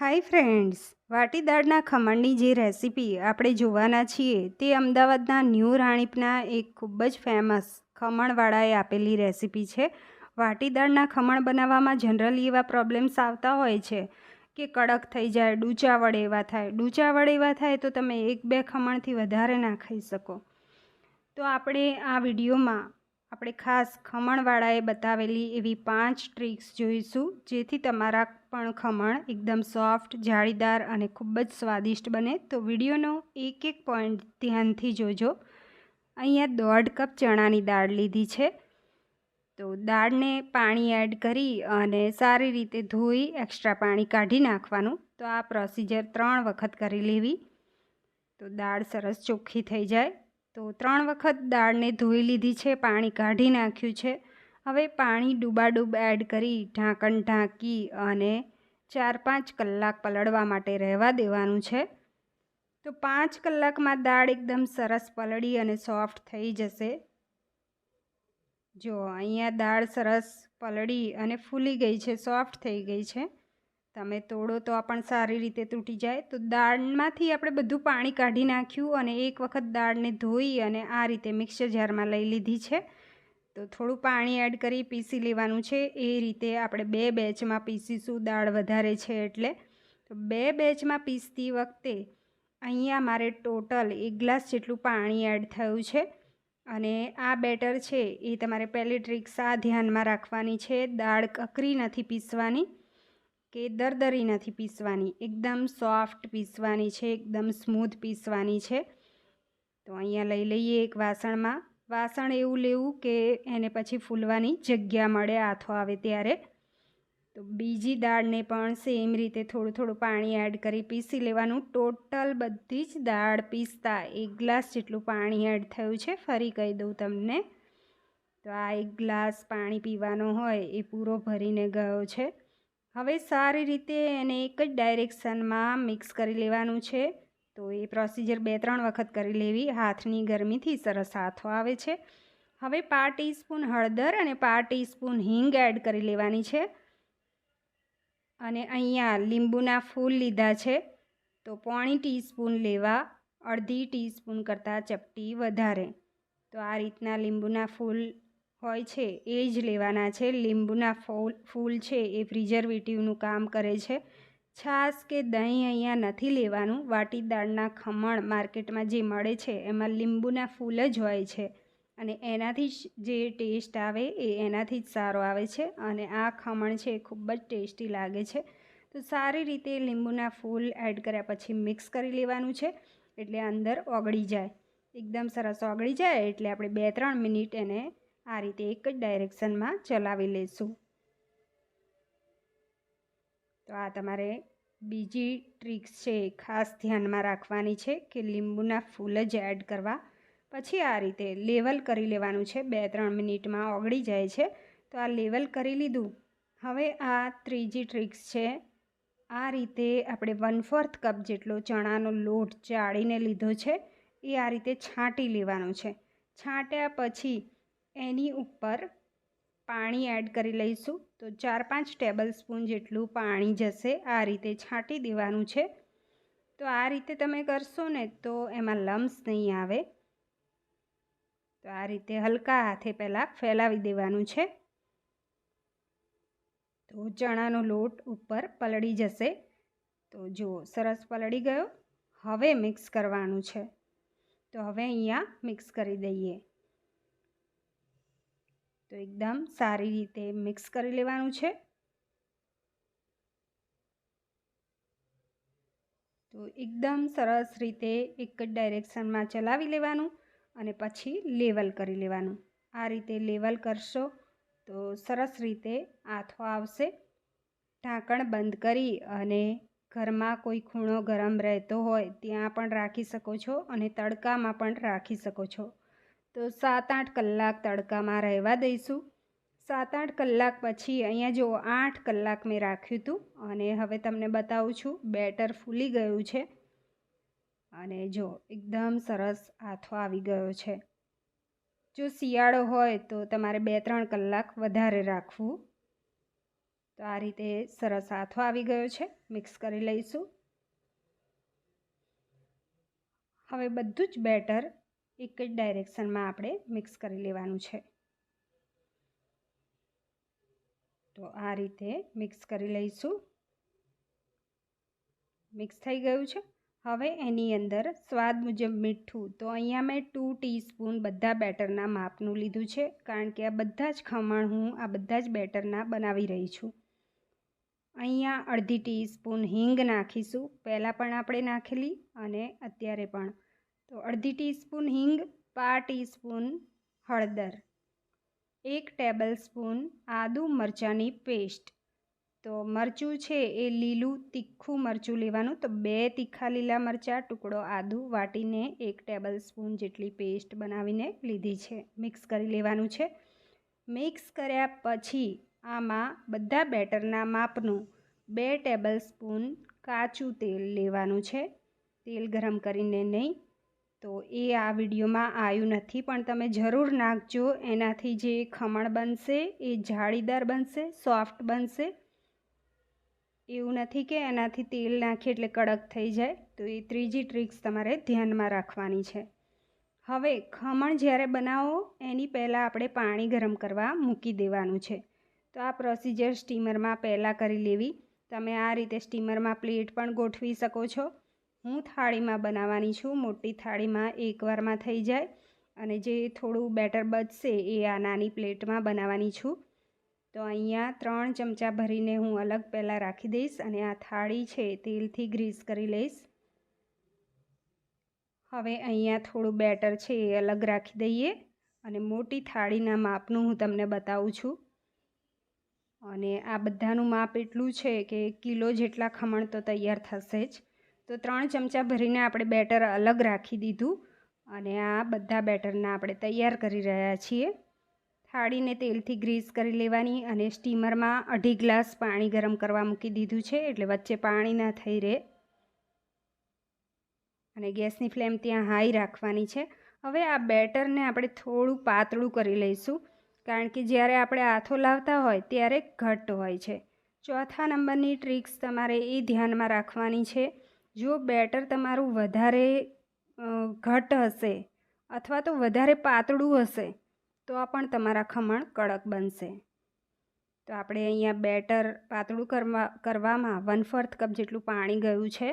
Hi friends વાટી દાળના ખમણની જે recipe આપણે જોવાના છીએ તે અમદાવાદના ન્યૂ રાણીપના એક ખૂબ જ ફેમસ ખમણવાળાએ આપેલી રેસીપી છે. વાટી દાળના ખમણ બનાવવામાં જનરલી એવા પ્રોબ્લેમ્સ આવતા હોય છે કે કડક થઈ જાય ડૂચા વડે એવા થાય. ડૂચા વડે એવા થાય તો તમે એક બે ખમણથી વધારે ના ખાઈ શકો. તો આપણે આ વિડીયોમાં આપણે ખાસ ખમણવાળાએ બતાવેલી એવી પાંચ ટ્રિક્સ જોઈશું, જેથી તમારા પણ ખમણ એકદમ સોફ્ટ, જાળીદાર અને ખૂબ જ સ્વાદિષ્ટ બને. તો વિડીયોનો એક એક પોઈન્ટ ધ્યાનથી જોજો. અહીંયા દોઢ કપ ચણાની દાળ લીધી છે. તો દાળને પાણી એડ કરી અને સારી રીતે ધોઈ એક્સ્ટ્રા પાણી કાઢી નાખવાનું. તો આ પ્રોસીજર ત્રણ વખત કરી લેવી. તો દાળ સરસ ચોખ્ખી થઈ જાય. તો ત્રણ વખત દાળને ધોઈ લીધી છે, પાણી કાઢી નાખ્યું છે. હવે પાણી ડૂબાડૂબ એડ કરી ઢાંકણ ઢાંકી અને ચાર પાંચ કલાક પલળવા માટે રહેવા દેવાનું છે. તો પાંચ કલાકમાં દાળ એકદમ સરસ પલળી અને સોફ્ટ થઈ જશે. જો અહીંયા દાળ સરસ પલળી અને ફૂલી ગઈ છે, સોફ્ટ થઈ ગઈ છે. તમે તોડો તો પણ સારી રીતે તૂટી જાય. તો દાળમાંથી આપણે બધું પાણી કાઢી નાખ્યું અને એક વખત દાળને ધોઈ અને આ રીતે મિક્સર જારમાં લઈ લીધી છે. તો થોડું પાણી એડ કરી પીસી લેવાનું છે. એ રીતે આપણે બે બેચમાં પીસીશું, દાળ વધારે છે એટલે. તો બે બેચમાં પીસતી વખતે અહીંયા મારે ટોટલ એક ગ્લાસ જેટલું પાણી એડ થયું છે. અને આ બેટર છે, એ તમારે પહેલી ટ્રીક્સ આ ધ્યાનમાં રાખવાની છે. દાળ કકરી નથી પીસવાની. કે દરદરી નથી પીસવાની, એકદમ સોફ્ટ પીસવાની છે, એકદમ સ્મૂથ પીસવાની છે. તો અહીંયા લઈ લઈએ એક વાસણમાં. વાસણ એવું લેવું કે એને પછી ફૂલવાની જગ્યા મળે, આથો આવે ત્યારે. તો બીજી દાળને પણ સેમ રીતે થોડું થોડું પાણી એડ કરી પીસી લેવાનું. ટોટલ બધી જ દાળ પીસતા, એક ગ્લાસ જેટલું પાણી એડ થયું છે, ફરી કહી દઉં તમને. તો આ એક ગ્લાસ પાણી પીવાનો હોય, એ પૂરો ભરીને ગયો છે. હવે સારી રીતે એને એક જ ડાયરેક્શનમાં મિક્સ કરી લેવાનું છે. તો એ પ્રોસિજર બે ત્રણ વખત કરી લેવી. હાથની ગરમીથી સરસ હાથો આવે છે. હવે પા ટીસ્પૂન હળદર અને પા ટીસ્પૂન હિંગ એડ કરી લેવાની છે. અને અહીંયા લીંબુના ફૂલ લીધા છે. તો પોણી ટીસ્પૂન લેવા, અડધી ટીસ્પૂન કરતાં ચપટી વધારે. તો આ રીતના લીંબુના ફૂલ હોય છે, એ જ લેવાના છે. લીંબુના ફૂલ ફૂલ છે, એ પ્રિઝર્વેટિવનું કામ કરે છે. છાશ કે દહીં અહીંયા નથી લેવાનું. વાટી દાળના ખમણ માર્કેટમાં જે મળે છે, એમાં લીંબુના ફૂલ જ હોય છે. અને એનાથી જ જે ટેસ્ટ આવે, એ એનાથી જ સારો આવે છે. અને આ ખમણ છે, એ ખૂબ જ ટેસ્ટી લાગે છે. તો સારી રીતે લીંબુના ફૂલ એડ કર્યા પછી મિક્સ કરી લેવાનું છે, એટલે અંદર ઓગળી જાય. એકદમ સરસ ઓગળી જાય, એટલે આપણે બે ત્રણ મિનિટ એને આ રીતે એક જ ડાયરેક્શનમાં ચલાવી લઈશું તો આ તમારે બીજી ટ્રીક્સ છે ખાસ ધ્યાનમાં રાખવાની છે કે લીંબુના ફૂલ જ એડ કરવા. પછી આ રીતે લેવલ કરી લેવાનું છે. બે ત્રણ મિનિટમાં ઓગળી જાય છે. તો આ લેવલ કરી લીધું. હવે આ ત્રીજી ટ્રીક્સ છે. આ રીતે આપણે વન ફોર્થ કપ જેટલો ચણાનો લોટ ચાળીને લીધો છે. એ આ રીતે છાંટી લેવાનો છે. છાંટ્યા પછી એની ઉપર પાણી એડ કરી લઈશું. તો ચાર પાંચ ટેબલ સ્પૂન જેટલું પાણી જશે આ રીતે છાંટી દેવાનું છે. તો આ રીતે તમે કરશો ને તો એમાં લમ્સ નહીં આવે. તો આ રીતે હલકા હાથે પહેલાં ફેલાવી દેવાનું છે. તો ચણાનો લોટ ઉપર પલળી જશે. તો જુઓ, સરસ પલળી ગયો. હવે મિક્સ કરવાનું છે. તો હવે અહીંયા મિક્સ કરી દઈએ. તો એકદમ સારી રીતે મિક્સ કરી લેવાનું છે. તો એકદમ સરસ રીતે એક જ ડાયરેક્શનમાં ચલાવી લેવાનું અને પછી લેવલ કરી લેવાનું. આ રીતે લેવલ કરશો તો સરસ રીતે આથો આવશે. ઢાંકણ બંધ કરી અને ઘરમાં કોઈ ખૂણો ગરમ રહેતો હોય ત્યાં પણ રાખી શકો છો અને તડકામાં પણ રાખી શકો છો. તો સાત આઠ કલાક તડકામાં રહેવા દઈશું. સાત આઠ કલાક પછી અહીંયા જો આઠ કલાક મેં રાખ્યું હતું અને હવે તમને બતાવું છું, બેટર ફૂલી ગયું છે. અને જો એકદમ સરસ આથો આવી ગયો છે. જો શિયાળો હોય તો તમારે બે ત્રણ કલાક વધારે રાખવું. તો આ રીતે સરસ હાથો આવી ગયો છે. મિક્સ કરી લઈશું. હવે બધું જ બેટર એક જ ડાયરેક્શનમાં આપણે મિક્સ કરી લેવાનું છે. તો આ રીતે મિક્સ કરી લઈશું. મિક્સ થઈ ગયું છે. હવે એની અંદર સ્વાદ મુજબ મીઠું. તો અહીંયા મેં ટુ ટીસ્પૂન બધા બેટરના માપનું લીધું છે. કારણ કે આ બધા જ ખમણ હું આ બધા જ બેટરના બનાવી રહી છું. અહીંયા અડધી ટીસ્પૂન હિંગ નાખીશું. પહેલાં પણ આપણે નાખેલી અને અત્યારે પણ. તો અડધી ટીસ્પૂન હિંગ પા ટીસ્પૂન હળદર, એક ટેબલ સ્પૂન આદું મરચાંની પેસ્ટ. તો મરચું છે એ લીલું તીખું મરચું લેવાનું. તો બે તીખા લીલા મરચાં, ટુકડો આદુ વાટીને એક ટેબલ સ્પૂન જેટલી પેસ્ટ બનાવીને લીધી છે. મિક્સ કરી લેવાનું છે. મિક્સ કર્યા પછી આમાં બધા બેટરના માપનું બે ટેબલ સ્પૂન કાચું તેલ લેવાનું છે. તેલ ગરમ કરીને નહીં તો એ આ વિડીયોમાં આવ્યું નથી, પણ તમે જરૂર નાખજો. એનાથી જે ખમણ બનશે, એ જાળીદાર બનશે, સોફ્ટ બનશે. એવું નથી કે એનાથી તેલ નાખીએ એટલે કડક થઈ જાય. તો એ ત્રીજી ટ્રિક્સ તમારે ધ્યાનમાં રાખવાની છે. હવે ખમણ જ્યારે બનાવો, એની પહેલાં આપણે પાણી ગરમ કરવા મૂકી દેવાનું છે. તો આ પ્રોસિજર સ્ટીમરમાં પહેલાં કરી લેવી. તમે આ રીતે સ્ટીમરમાં પ્લેટ પણ ગોઠવી શકો છો. હું થાળીમાં બનાવવાની છું, મોટી થાળીમાં એકવારમાં થઈ જાય અને જે થોડું બેટર બચશે એ આ નાની પ્લેટમાં બનાવવાની છું. તો અહીંયા ત્રણ ચમચા ભરીને હું અલગ પહેલાં રાખી દઈશ અને આ થાળી છે તેલથી ગ્રીસ કરી લઈશ. હવે અહીંયા થોડું બેટર છે એ અલગ રાખી દઈએ અને મોટી થાળીના માપનું હું તમને બતાવું છું. અને આ બધાનું માપ એટલું છે કે કિલો જેટલા ખમણ તો તૈયાર થશે જ. તો ત્રણ ચમચા ભરીને આપણે બેટર અલગ રાખી દીધું અને આ બધા બેટરના આપણે તૈયાર કરી રહ્યા છીએ. થાળીને તેલથી ગ્રીસ કરી લેવાની અને સ્ટીમરમાં અઢી ગ્લાસ પાણી ગરમ કરવા મૂકી દીધું છે એટલે વચ્ચે પાણી ના થઈ રહે. અને ગેસની ફ્લેમ ત્યાં હાઈ રાખવાની છે. હવે આ બેટરને આપણે થોડું પાતળું કરી લઈશું, કારણ કે જ્યારે આપણે હાથો લાવતા હોય ત્યારે ઘટ્ટ હોય છે. ચોથા નંબરની ટ્રિક્સ તમારે એ ધ્યાનમાં રાખવાની છે જો બેટર તમારું વધારે ઘટ હશે અથવા તો વધારે પાતળું હશે, તો પણ તમારા ખમણ કડક બનશે. તો આપણે અહીંયા બેટર પાતળું કરવા, કરવામાં વન ફોર્થ કપ જેટલું પાણી ગયું છે.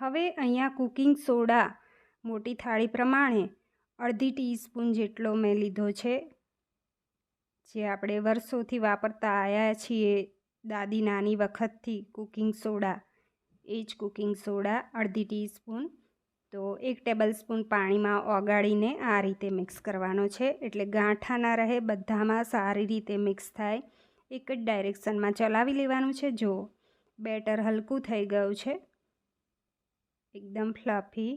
હવે અહીંયા કુકિંગ સોડા મોટી થાળી પ્રમાણે અડધી ટીસ્પૂન જેટલો મેં લીધો છે. જે આપણે વર્ષોથી વાપરતા આવ્યા છીએ દાદી નાની વખતથી કુકિંગ સોડા. એ જ કુકિંગ સોડા, અડધી ટીસ્પૂન. તો એક ટેબલ સ્પૂન પાણીમાં ઓગાળીને આ રીતે મિક્સ કરવાનો છે. એટલે ગાંઠા ના રહે બધામાં સારી રીતે મિક્સ થાય. એક જ ડાયરેક્શનમાં ચલાવી લેવાનું છે. જો બેટર હલકું થઈ ગયું છે, એકદમ ફ્લફી,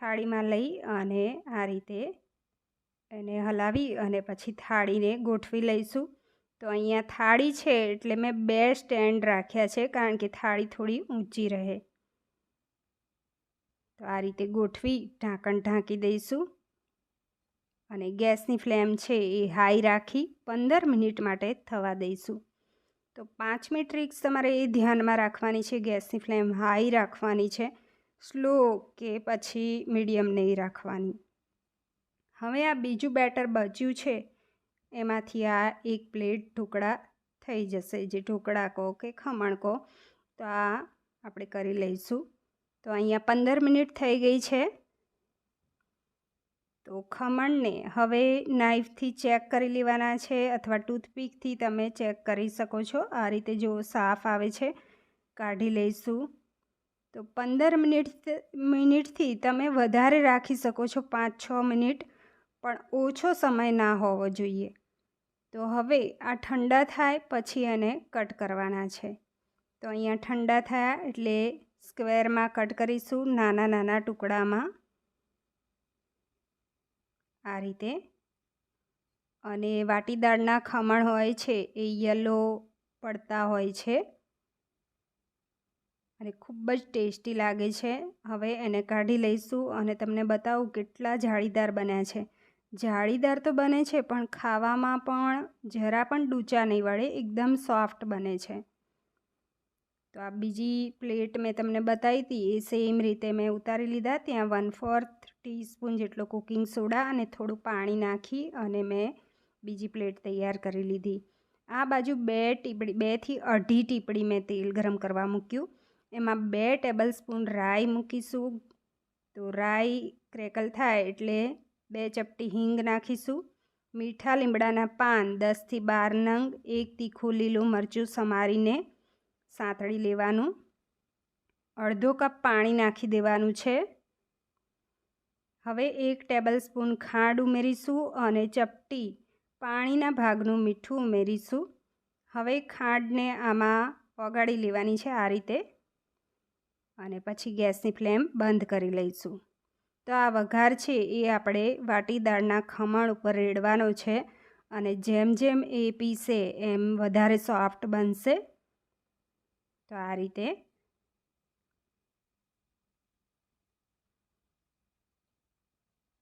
થાળીમાં લઈ અને આ રીતે એને હલાવી અને પછી થાળીને ગોઠવી લઈશું. તો અહીંયા થાળી છે એટલે મેં બે સ્ટેન્ડ રાખ્યા છે કારણ કે થાળી થોડી ઊંચી રહે. તો આ રીતે ગોઠવી, ઢાંકણ ઢાંકી દઈશું. અને ગેસની ફ્લેમ છે એ હાઈ રાખી પંદર મિનિટ માટે થવા દઈશું. તો પાંચમી ટ્રિક્સ તમારે એ ધ્યાનમાં રાખવાની છે, ગેસની ફ્લેમ હાઈ રાખવાની છે, સ્લો કે પછી મીડિયમ નહીં રાખવાની. હવે આ બીજું બેટર બચ્યું છે એમાંથી આ એક પ્લેટ ઢોકળા થઈ જશે. જે ઢોકળા કહો કે ખમણ કહો, તો આ આપણે કરી લઈશું. તો અહીંયા પંદર મિનિટ થઈ ગઈ છે. તો ખમણને હવે નાઈફથી ચેક કરી લેવાના છે અથવા ટૂથપીકથી તમે ચેક કરી શકો છો. આ રીતે જો સાફ આવે છે, કાઢી લઈશું. તો પંદર મિનિટ મિનિટથી તમે વધારે રાખી શકો છો પાંચ છ મિનિટ, પણ ઓછો સમય ના હોવો જોઈએ. તો હવે આ ઠંડા થાય પછી એને કટ કરવાના છે. તો અહીંયા ઠંડા થયા એટલે સ્ક્વેરમાં કટ કરીશું નાના નાના ટુકડામાં. આ રીતે. અને વાટીદાળના ખમણ હોય છે એ યલો પડતા હોય છે. અને ખૂબ જ ટેસ્ટી લાગે છે. હવે એને કાઢી લઈશું અને તમને બતાવું કેટલા જાળીદાર બન્યા છે. જાળીદાર તો બને છે, પણ ખાવામાં પણ જરા પણ ડૂચા નહીં વળે, એકદમ સોફ્ટ બને છે. તો આ બીજી પ્લેટ મેં તમને બતાવી હતી એ સેમ રીતે મેં ઉતારી લીધા. ત્યાં વન ફોર્થ ટીસ્પૂન જેટલો કુકિંગ સોડા અને થોડું પાણી નાખી અને મેં બીજી પ્લેટ તૈયાર કરી લીધી. આ બાજુ બે ટીપડી બેથી અઢી ટીપડી મેં તેલ ગરમ કરવા મૂક્યું. એમાં બે ટેબલ સ્પૂન રાઈ મૂકીશું. તો રાઈ ક્રેકલ થાય એટલે બે ચપટી હિંગ નાખીશું, મીઠા લીમડાના પાન દસથી બાર નંગ, એક તીખું લીલું મરચું સમારીને સાંતળી લેવાનું. અડધો કપ પાણી નાખી દેવાનું છે. હવે એક ટેબલ સ્પૂન ખાંડ ઉમેરીશું અને ચપટી પાણીના ભાગનું મીઠું ઉમેરીશું. હવે ખાંડને આમાં ઓગાળી લેવાની છે આ રીતે. અને પછી ગેસની ફ્લેમ બંધ કરી લઈશું. તો આ વઘાર છે એ આપણે વાટી દાળના ખમણ ઉપર રેડવાનો છે અને જેમ જેમ એ પીસે એમ વધારે સોફ્ટ બનશે. તો આ રીતે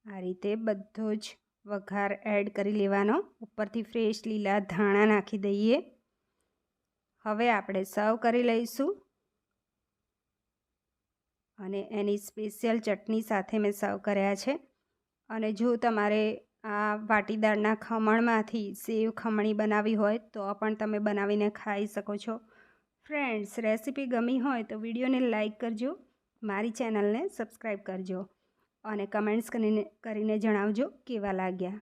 આ રીતે બધો જ વઘાર એડ કરી લેવાનો. ઉપરથી ફ્રેશ લીલા ધાણા નાખી દઈએ. હવે આપણે સર્વ કરી લઈશું. અને એની સ્પેશિયલ ચટણી સાથે મેં સર્વ કર્યા છે. અને જો તમારે આ વાટીદારના ખમણમાંથી સેવ ખમણી બનાવી હોય, તો પણ તમે બનાવીને ખાઈ શકો છો. ફ્રેન્ડ્સ, રેસીપી ગમી હોય તો વિડીયોને લાઇક કરજો, મારી ચેનલને સબસ્ક્રાઈબ કરજો અને કમેન્ટ્સ કરીને કરીને જણાવજો કેવા લાગ્યા.